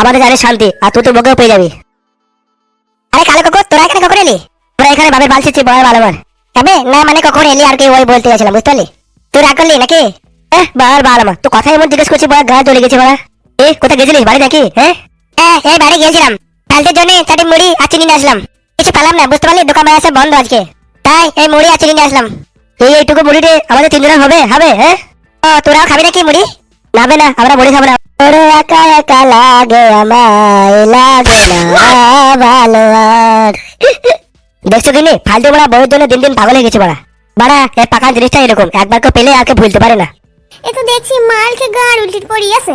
আমাদের জানে শান্তি, আর তুই তো বকেও পেয়ে যাবি। আরে কালো কুকুর তোরা এখানে কখন এলি? তোরা এখানে বাবের বাল ছিচ্ছি বড় ভালো তবে না মানে কখন এলি আর কি ওই বলতে গেছিলাম বুঝতে পারলি? তুই রাগ করলি নাকি? হ্যাঁ বার বার আমার। তো কথা এমন জিজ্ঞেস করছি, বড় গা চলে গেছে বড়া। এ, কোথায় গেছিলিস, বাড়ি নাকি? হ্যাঁ হ্যাঁ বাড়ি গিয়েছিলাম। কালকের জন্য চাটি মুড়ি আর চিনি নিয়ে আসলাম। কিছু পেলাম না, বুঝতে পারলি? দোকান আছে বন্ধ আজকে। তাই এই মুড়ি আর চিনি নিয়ে আসলাম। এই এইটুকু মুড়িতে আমাদের তিনজনের হবে হবে হ্যাঁ ও, তোরাও খাবি নাকি মুড়ি? নাবে না, আমরা মুড়ি খাব না। ওরে একা একা লাগে আমায় লাগে না। ভালো আর। দেখছ কিনি ফালতু বড়া জন্য দিন দিন পাগল হয়ে গেছে বড়া। বাড়া এই পাকা জিনিসটা এরকম একবার কেউ পেলে আর কেউ ভুলতে পারে না। এ তো দেখছি মালকে গাড় উল্টিট পড়ি আছে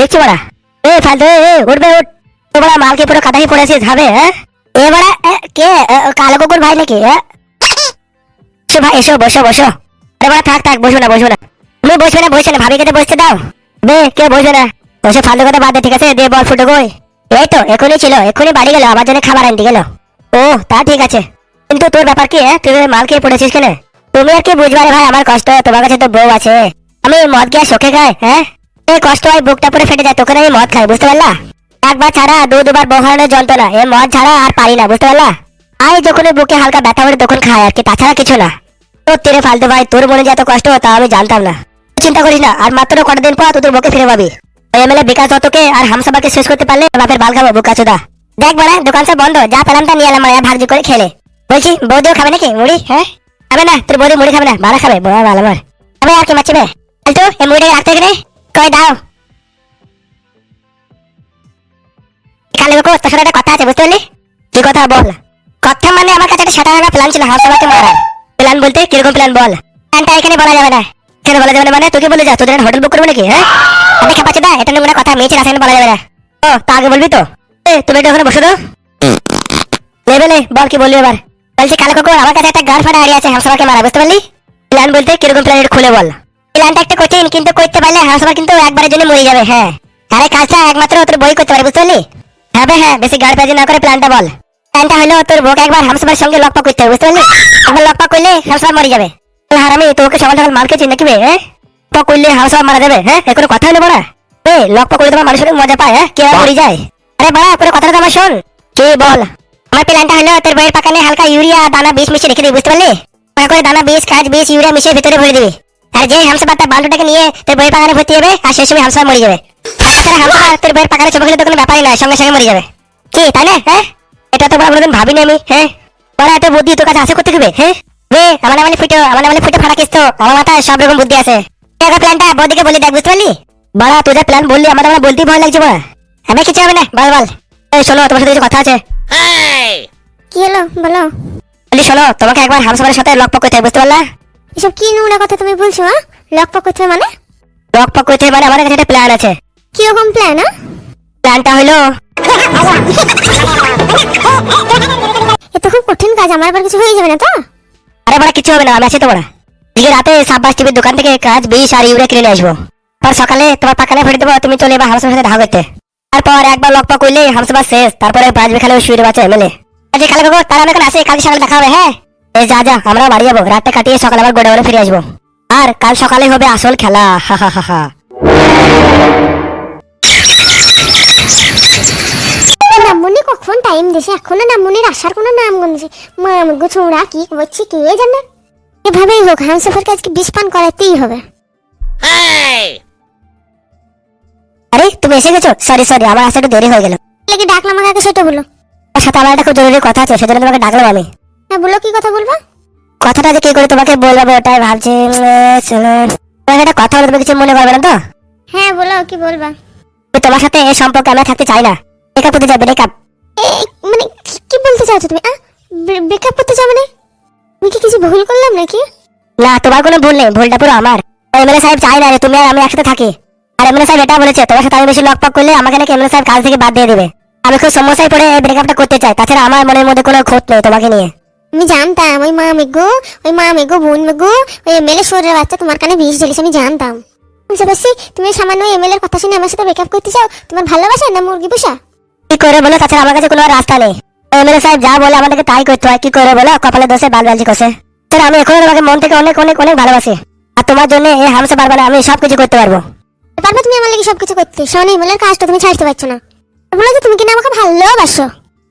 দেখছি বড়া? এ ফালতু এ, উঠবে উঠ তো বড়া মালকে পুরো কাটাই পড়েছিস হবে হ্যাঁ? এ বড়া কে? কালো কুকুর ভাই নাকি হ্যাঁ? এসো ভাই এসো বসো বসো। আরে বড়া থাক থাক বসো না বসো না। তুমি বসবে না বসবে না ভাবি কেটে বসতে দাও। বে কে বসবে না? বসে ফালতু কথা বাদ দে, ঠিক আছে? বল ফুটো কই? এই তো, এখনই ছিল, এখনই বাড়ি গেল আমার জন্য খাবার আনতে গেল। ও, তা ঠিক আছে। কিন্তু তোর ব্যাপার কি হ্যাঁ? তুই মাল খেয়ে পড়েছিস কেন? তুমি আর কি বুঝবা রে ভাই, আমার কষ্ট তোমার কাছে তো বউ আছে। আমি মদ গিয়ে শোকে খাই হ্যাঁ? এই কষ্ট হয়, বুকটা পুরো ফেটে যায়, তোকে আমি মদ খাই, বুঝতে পারলা? একবার ছাড়া দু, দুবার বউ যন্ত্রণা, এ মদ ছাড়া আর পারি না, বুঝতে পারলা? আই যখন বুকে হালকা ব্যথা করে, তখন খাই আর কি, তাছাড়া কিছু না। তোর তেরে ফালতু ভাই, তোর মনে যে এত কষ্ট তা আমি জানতাম না। চিন্তা করিস না, আর মাত্র কটা দিন পর তুই তোর বুকে ফিরে পাবি। এমএলএ বিকাশ দত্তকে আর হামসাবাকে শেষ করতে পারলে বাপের বাল খাব বুকা চোদা দেখ বড়া দোকান সব বন্ধ, যা পেলাম তা নিয়ে এলাম মায়া ভাগজি করে খেলে। বলছি, বৌদিও খাবে নাকি মুড়ি হ্যাঁ? খাবে না, তোর বৌদি মুড়ি খাবে না ভাড়া খাবে বড় ভালো আমার খাবে আর কি মাছিবে তো এই মুড়িটাকে রাখতে গেলে? কই, দাও। কালে বাকু তোর সাথে কথা আছে, বুঝতে পারলি? কি কথা বল? কথা মানে আমার কাছে একটা সাদা প্ল্যান ছিল হামসাবাকে মারার। প্ল্যান বলতে কীরকম প্ল্যান বল? প্ল্যানটা এখানে বলা যাবে না। কেন বলা যাবে না মানে? তোকে বলে যা, তোদের হোটেল বুক করব নাকি হ্যাঁ? আমি খেপাচ্ছি দা এটা নিয়ে কথা মেয়েছে রাসায়নিক বলা যাবে না। ও, তা আগে বলবি তো? তুমি একটু ওখানে বসে নেবে নে বল কি বলবি এবার। বলছি কালো কুকুর আমার কাছে একটা গার্লফ্রেন্ড আইডিয়া আছে হামসাবাকে মারা, বুঝতে পারলি? প্ল্যান বলতে কীরকম প্ল্যান খুলে বল। প্ল্যানটা একটা কঠিন, কিন্তু করতে পারলে হামসাবা কিন্তু একবারের জন্য মরে যাবে হ্যাঁ। আরে কাজটা একমাত্র তোর বই করতে পারে, বুঝতে পারলি? হ্যাঁ হ্যাঁ বেশি গাড় পেঁচে না করে প্ল্যানটা বল। প্ল্যানটা হলো তোর বউকে একবার হামসাবার সঙ্গে লকপা করতে হবে, বুঝতে পারলি? একবার লকপা করলে হামসাবা মরে যাবে। হারামি তোকে সকাল সকাল মাল খেয়েছি নাকি বে হ্যাঁ? করলে হামসাবা মারা যাবে হ্যাঁ? কোনো কথা হলো বড়া? এ লকপা করলে তোমার মানুষের মজা পায় হ্যাঁ? কে আর মরে যায়? আরে বড়া পুরো কথাটা আমার শোন। কি বল আমার প্ল্যানটা হলো তোর বইয়ের পাকানে হালকা ইউরিয়া দানা বিষ মিশিয়ে রেখে দিবি বুঝতে পারলি? করে দানা বিষ কাজ বিষ ইউরিয়া মিশিয়ে ভিতরে ভরে দিবি। আর যে তার বান্ডুটাকে নিয়ে তোর বইয়ের পাকানে ভর্তি হবে আর সেই সময় হামসাবা মরে যাবে। তাছাড়া হামসাবা তোর বইয়ের পাকানে চোখে তো কোনো ব্যাপারই নয় সঙ্গে সঙ্গে মরে যাবে। কি তাই না? হ্যাঁ? এটা তো বড় ভাবিনি আমি হ্যাঁ? বড় এত বুদ্ধি তোর কাছে আছে করতে দিবে হ্যাঁ? বে আমার নামে ফুটো আমার নামে ফুটো ফাড়া কিস্তো আমার মাথায় সব রকম বুদ্ধি আছে। এই প্ল্যানটা বৌদিকে বলি দেখ বুঝতে পারলি? বড়া তুই যে প্ল্যান বললি আমার আমার বলতেই ভয় লাগছে বড়া। আমি কিছু হবে না বল বল এই শোনো তোমার সাথে কিছু কথা আছে। কি হলো? বলো। বলি শোনো তোমাকে একবার হামসাবারের সাথে লকপক করতে হবে বুঝতে পারলা? এসব কি নোংরা কথা তুমি বলছো হ্যাঁ লকপক করতে হবে মানে? লকপক করতে হবে মানে আমাদের কাছে একটা প্ল্যান আছে। কীরকম প্ল্যান হ্যাঁ প্ল্যানটা হলো এ তো খুব কঠিন কাজ আমার আবার কিছু হয়ে যাবে না তো? আরে বড়া, কিছু হবে না, আমি আছি তো বড়া। আজকে রাতে সাব্বাস টিভির দোকান থেকে কাজ, বিষ আর ইউরিয়া কিনে আসব। পর সকালে তোমার পাকানে ফেটে দেবো, তুমি চলে এবার হামসার সাথে দেখা করতে। তারপর একবার লকপক করলে হামসাবার শেষ, তারপরে বাজবে খালে শুয়ে বাঁচে এমএলএ। আজকে কালে কাকু তারা আমি এখন আসে, কালকে সকালে দেখা হবে হ্যাঁ? এই যা যা, আমরা বাড়ি যাব, রাতটা কাটিয়ে সকালে আবার গোডাউনে ফিরে আসব। আর কাল সকালে হবে আসল খেলা, হা হা হা হা। কখন টাইম দিছে এখনও নামমনির আসার কোনো নাম গন্ধছে। মাম গো ছোড়া কি করছে কে জানে? এভাবেই হোক হামসাফারকে আজকে বিষ পান করাতেই হবে। আরে তুমি এসে গেছো? সরি সরি আমার আসতে একটু দেরি হয়ে গেল। লেগে ডাকলাম আমাকে আগে সেটা বলো। তার সাথে আমার একটা খুব জরুরি কথা আছে সেজন্য তোমাকে ডাকলাম আমি। হ্যাঁ বলো কি কথা বলবা? কথাটা যে কি করে তোমাকে বলব ওটাই ভাবছি চলো তোমাকে একটা কথা বলে তুমি কিছু মনে করবে না তো? হ্যাঁ বলো কি বলবা? তোমার সাথে এই সম্পর্কে আমি থাকতে চাই না। ব্রেকআপ করতে ব্রেকআপ এই মানে কি- বলতে তুমি? আ ব্রেকআপ করতে চাও মানে আমি কি কিছু ভুল করলাম নাকি? না তোমার কোনো ভুল নেই ভুলটা পুরো আমার। এমএলএ সাহেব চাই না যে তুমি আর আমি একসাথে থাকি। আর এমএলএ সাহেব এটা বলেছে তোমার সাথে আমি বেশি লকপক করলে আমাকে নাকি এমএলএ সাহেব কাজ থেকে বাদ দিয়ে দেবে। আমি খুব সমস্যায় পড়ে এই ব্রেকআপটা করতে চাই তাছাড়া আমার মনের মধ্যে কোনো ক্ষোভ নেই তোমাকে নিয়ে। আমি জানতাম ওই মা মেগো ওই মা মেগো বোন মেগো ওই এমএলএ শরীরের বাচ্চা তোমার কানে বিষ ঢেলেছে আমি জানতাম। বুঝতে পারছি তুমি সামান্য এমএলএ এর কথা শুনে আমার সাথে ব্রেকআপ করতে চাও? তোমার ভালোবাসা না মুরগি পোষা কি করে বলো? তাছাড়া আমার কাছে কোনো রাস্তা নেই। এমএলএ সাহেব যা বলে আমাদেরকে তাই করতে হয়। কি করে বলো? কপালে দোষে বাল বালজি কষে স্যার আমি এখনও তোমাকে মন থেকে অনেক অনেক অনেক ভালোবাসি। আর তোমার জন্য এই হামসে পারবে না আমি সব কিছু করতে পারব। পারবে তুমি আমার লাগে সবকিছু করতে। শোনো এমএলএ এর কাজটা তুমি ছাড়তে পারছ না। বলে যে তুমি কিনা আমাকে ভালোবাসো।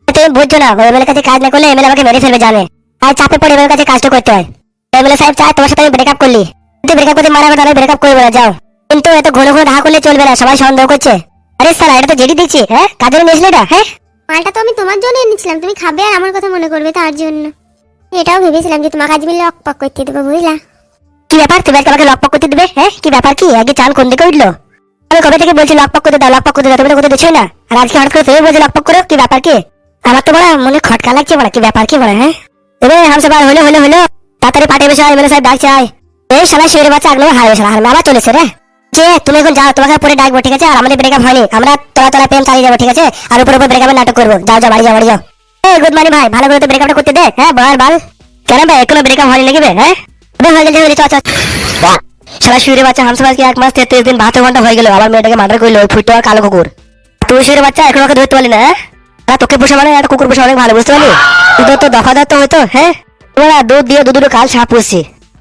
তুমি বুঝছ না ওই এমএলএর কাছে কাজ না করলে এমএলএ আমাকে মেরে ফেলবে জানে। আর চাপে পড়ে এমএলএর কাছে কাজটা করতে হয়। এমএলএ সাহেব চায় তোমার সাথে আমি ব্রেকআপ করলি যদি ব্রেকআপ করতে মারা তাহলে ব্রেকআপ করবে না যাও। কিন্তু এত ঘন ঘন ঢাকা করলে চলবে না সবাই সন্দেহ করছে। আরে স্যার এটা তো জেডি দিচ্ছি হ্যাঁ? কাজের নিয়েছিলে এটা হ্যাঁ? মালটা তো আমি তোমার জন্য এনেছিলাম তুমি খাবে আর আমার কথা মনে করবে তার জন্য। এটাও ভেবেছিলাম যে তোমাকে আজ মিলে অকপক করতে দেবো বুঝলা? কি ব্যাপার? তুমি আজকে আমাকে লকপক করতে দিবে হ্যাঁ? কি ব্যাপার কি? আগে চাল কোন দিকে উঠল? আমি কবে থেকে বলছি লকপক করতে দাও লকপক করতে দাও তুমি তো করতে দিচ্ছই না? আর আজকে হঠাৎ করে তুমি বলছো লকপক করো কি ব্যাপার কি? আমার তো বড় মনে খটকা লাগছে বড় কি ব্যাপার কি বড় হ্যাঁ? এবে হামসে বার হলো হলো হলো। তাড়াতাড়ি পাঠিয়ে বসে এমএলএ সাহেব ডাকছে আয় এই শালা শিউরে বাচ্চা আগলো হারবে শালা হারবে আবার চলেছে রে। যে তুমি এখন যাও, তোমাকে পরে ডাকবো, ঠিক আছে? আর আমাদের ব্রেকআপ হয়নি। আমরা তোলা তোলা প্রেম চালিয়ে যাব, ঠিক আছে? আর উপর উপর ব্রেকআপের নাটক করব। যাও যাও, বাড়ি যাও বাড়ি যাও। গুড মর্নিং ভাই, ভালো করে তো ব্রেকআপটা করতে দে হ্যাঁ বল বল। কেন ভাই, এখনও ব্রেকআপ হয়নি নাকি হ্যাঁ? সারা শুয়ে বাচ্চা, হামসা বাজকে এক মাস তেত্রিশ দিন বাহাত্তর ঘণ্টা হয়ে গেল। আবার মেয়েটাকে মার্ডার করল ফুটো আর কালো কুকুর। তুই শুয়ে বাচ্চা, এখন ওকে ধরতে পারলি না হ্যাঁ? তোকে পোষা মানে একটা কুকুর পোষা অনেক ভালো, বুঝতে পারলি? তুই তো দফা দত্ত হইতো হ্যাঁ? তোমরা দুধ দিয়ে দুধ দুটো কাল সাপ পুষছি।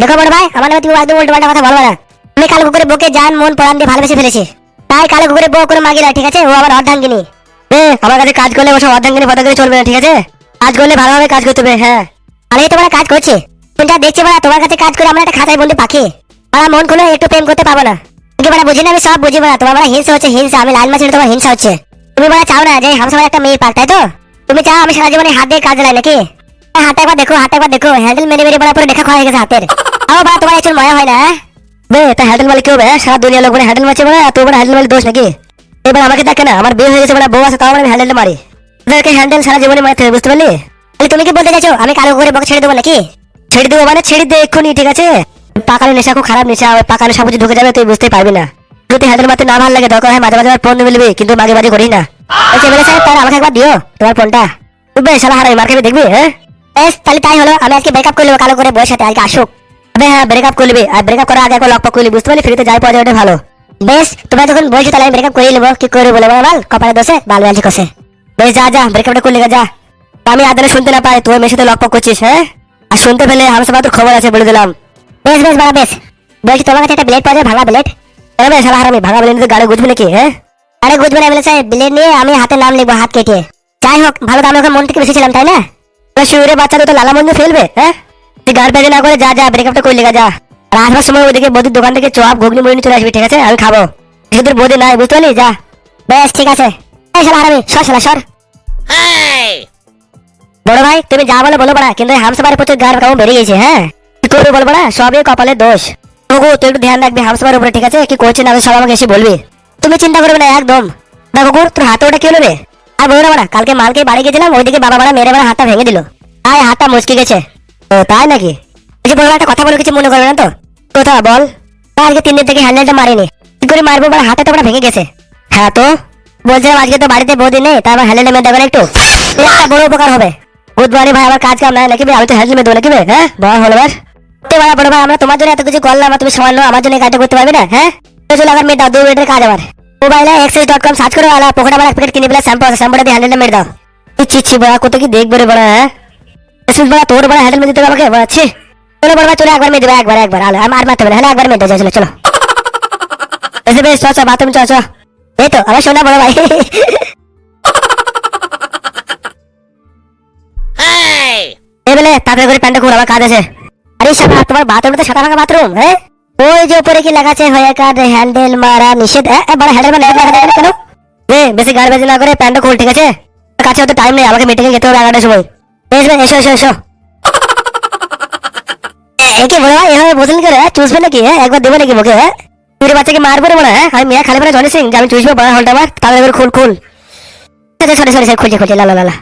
দেখো বড় ভাই, আমার নামে তুমি একদম উল্টো পাল্টা কথা বলব না। আমি কালো কুকুরে বকে জান, মন, প্রাণ দিয়ে ভালোবেসে ফেলেছি। তাই কালো কুকুরে বউ করে মাগি না ঠিক আছে? ও আমার অর্ধাঙ্গিনী। এ, আমার কাছে কাজ করলে ওসব অর্ধাঙ্গিনী ফটাঙ্গিনী চলবে না, ঠিক আছে? কাজ করলে ভালোভাবে কাজ করতে হবে হ্যাঁ। আমি তো মানে কাজ করছি? তুমি যা দেখছি বড়া তোমার কাছে কাজ করে আমরা একটা খাতায় বন্দি পাখি। আমার মন খুলে একটু প্রেম করতে পাবো না। তুমি বড়া বুঝি না আমি সব বুঝি বড়া তোমার বড়া হিংসা হচ্ছে, হিংসা, আমি লাইন মাছের তোমার হিংসা হচ্ছে। তুমি বড়া চাও না যে হামসা একটা মেয়ে পাক, তাই তো? তুমি চাও আমি সারা জীবনে হাত দিয়ে কাজ লাই নাকি? হাতে একবার দেখো, হাতে একবার দেখো। হ্যান্ডেল মেরে মেরে বড়া পুরো দেখা খাওয়া হয়ে গেছে হাতের। আমার বড়া তোমার একটু ময়া হয় না হ্যাঁ? বে, তা হ্যান্ডেল মালিক কি হবে হ্যাঁ? সারা দুনিয়া লোক বলে হ্যান্ডেল মারছে বলে, আর বড় হ্যান্ডেল মালিক দোষ নাকি? এবার আমাকে দেখে না, আমার বিয়ে হয়ে গেছে বলে বউ আছে, তাও আমি হ্যান্ডেলটা মারি। ওদেরকে হ্যান্ডেল সারা জীবনে মারতে হবে, বুঝতে পারলি? তাহলে তুমি কি বলতে চাইছো, আমি কালো করে বকে ছেড়ে দেবো নাকি? ছেড়ে দেবো মানে ছেড়ে দে এক্ষুনি, ঠিক আছে? পাকানো নেশা খুব খারাপ নেশা, ওই সব কিছু ঢুকে যাবে, তুই বুঝতে পারবি না। যদি হ্যান্ডেল মারতে না ভালো লাগে, দরকার হয় মাঝে মাঝে ফোন মিলবি কিন্তু মাঝে মাঝে করিস না। আমাকে একবার দিও তোমার ফোনটা তুই শালা হারাই মার খাবি দেখবি হ্যাঁ? তাহলে তাই হলো। আমি আজকে ব্রেকআপ কালো করে আজকে আসুক। হ্যাঁ ব্রেকআপ আর ব্রেকআপ করার আগে লক্ষ্য করলি বুঝতে পারলি? ফ্রিতে যাই পাওয়া ভালো। বেশ, তোমরা যখন বলছো তাহলে আমি ব্রেকআপ করে নেব, কি করে বলে? বল, বাল, কপালে দোষে, বাল বালছি কষে বেশ, যা যা ব্রেকআপটা করলি, যা আমি শুনতে না পাই, তুই করছিস হ্যাঁ? আর শুনতে পেলে আমার সাথে তোর খবর আছে বলে দিলাম। বেশ বেশ বাড়া বেশ। বলছি, তোমার কাছে একটা ব্লেড পাওয়া যায়, ভাঙা ব্লেড এবার বেশ শালা হারামি, ভাঙা ব্লেড গাড়ি গুজবে নাকি হ্যাঁ? আরে, গুজবে না ব্লেড নিয়ে আমি হাতে নাম লিখব, হাত কেটে। যাই হোক, ভালো ওখানে মন থেকে বেশিছিলাম তাই না? শিউরে বাচ্চা তো লালা মন্দির ফেলবে হ্যাঁ? তুই পেজে না করে যা যা ব্রেকআপটা করলি গা যা। আর আসবার সময় ওদিকে বদির দোকান থেকে চপ ঘুগনি মুড়ি চলে আসবি ঠিক আছে? আমি খাব। তোর বদি নাই বুঝতে পারলি? যা। বেশ ঠিক আছে। এই শালা হারামি সর শালা সর। বড় ভাই তুমি যা বলো বলো বড়া কিন্তু হামসাবার প্রতি গার কেমন বেড়ে গেছে হ্যাঁ? কি করবে বল বড়া সবই কপালে দোষ। ওগো তুই একটু ধ্যান রাখবি হামসাবার উপরে ঠিক আছে? কি করছে না সব আমাকে এসে বলবি। তুমি চিন্তা করবে না একদম। দেখো কুকুর তোর হাতে ওটা কি হলো রে আর বলো না কালকে মালকে বাড়ি গেছিলাম, ওইদিকে বাবা বাড়া মেরে বাড়া হাতটা ভেঙে দিল। তাই হাতটা মুচকে গেছে। ও, তাই নাকি? যে বড় একটা কথা বলে, কিছু মনে করবে না তো? কোথা, বল। আজকে তিন দিন থেকে হ্যান্ডেলটা মারিনি। কি করে মারবো বড় হাতে তো ভেঙে গেছে। হ্যাঁ তো? বলছিলাম আজকে তো বাড়িতে বৌদি নেই, তারপর হ্যান্ডেলটা মেরে দেবেন একটু। বড় উপকার হবে। বুধবারে ভাই আমার কাজ কাম নাই, নাকি? আমি তো হ্যান্ডেল মেরে দেবো নাকি হ্যাঁ? বড় হলো বাবা বড় ভাই, আমরা তোমার জন্য এত কিছু করলাম তুমি সামান্য আমার জন্য কাজটা করতে পারবে না হ্যাঁ? চলো আবার মেয়ে দাও দু মিনিটের কাজ আমার মোবাইলে এক্সেস ডট কম সার্চ করো আলা পকেট আমার এক প্যাকেট কিনে পেলে শ্যাম্পু আছে শ্যাম্পুটা দিয়ে হ্যান্ডেলটা মেরে দাও। ইচ্ছি ইচ্ছি বড়া কত কি দেখবে রে বড়া হ্যাঁ? বড়া তোর বড়া হ্যান্ডেল মেরে দিতে হবে আমাকে বড়া ছি। চলো বড় চলো একবার মেরে দেবো একবার একবার আলো আর মারতে হবে হ্যাঁ একবার মেরে দাও চলো চলো। এসে বেশ চ চ বাথরুম চ চ। এই তো আমার শোনা বড় ভাই। এবেলে তাড়াতাড়ি করে প্যান্টটা খুল আমার কাজ আছে। আরে শালা তোমার বাথরুমটা সাদা ভাঙা বাথরুম হ্যাঁ? ওই যে উপরে কি লাগাছে হয়ে কার হ্যান্ডেল মারা নিষেধ এ, বড় হ্যান্ডেল মারা কেন রে বেশি গাড় বেজে না করে প্যান্টটা খুল ঠিক আছে কাছে অত টাইম নেই আমাকে মিটিংয়ে যেতে হবে এগারোটার সময় বেশ এসো এসো এসো এ- একে বলো ভাই এভাবে বদল করে? চুষবে নাকি একবার দেবো নাকি মুখে তুই বাচ্চাকে মারবো রে বড় হ্যাঁ আমি মেয়ে খালি বলে জনি সিং আমি চুষবো বড় হলটা আমার তাহলে খুল খুল সরি সরি সরি খুলছে খুলছে লা লা লা লা